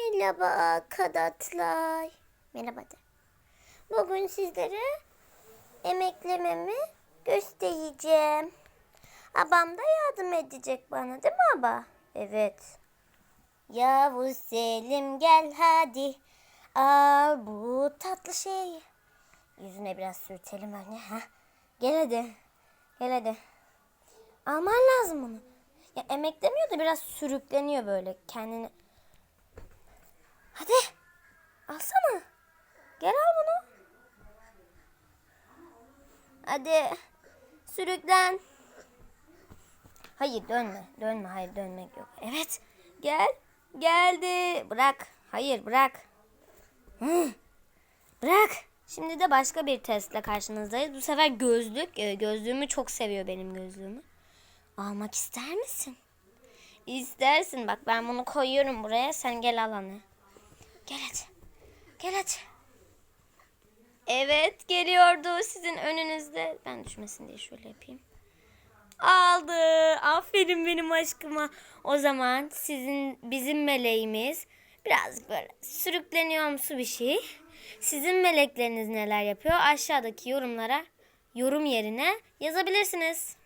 Merhaba arkadaşlar. Merhaba de. Bugün sizlere emeklememi göstereceğim. Abam da yardım edecek bana değil mi aba? Evet. Yavuz Selim gel hadi. Al bu tatlı şeyi. Yüzüne biraz sürtelim anne. Ha? Gel hadi. Gel hadi. Alman lazım bunu. Ya emeklemiyor da biraz sürükleniyor böyle kendini. Hadi. Alsana. Gel al bunu. Hadi. Sürüklen. Hayır dönme. Dönme. Hayır dönmek yok. Evet. Gel. Geldi. Bırak. Hayır bırak. Hı. Bırak. Şimdi de başka bir testle karşınızdayız. Bu sefer gözlük. Ee, Gözlüğümü çok seviyor benim gözlüğümü. Almak ister misin? İstersin. Bak ben bunu koyuyorum buraya. Sen gel al anne. Gel hadi. Gel hadi. Evet geliyordu sizin önünüzde. Ben düşmesin diye şöyle yapayım. Aldı. Aferin benim aşkıma. O zaman sizin bizim meleğimiz birazcık böyle sürükleniyorumsu bir şey. Sizin melekleriniz neler yapıyor? Aşağıdaki yorumlara yorum yerine yazabilirsiniz.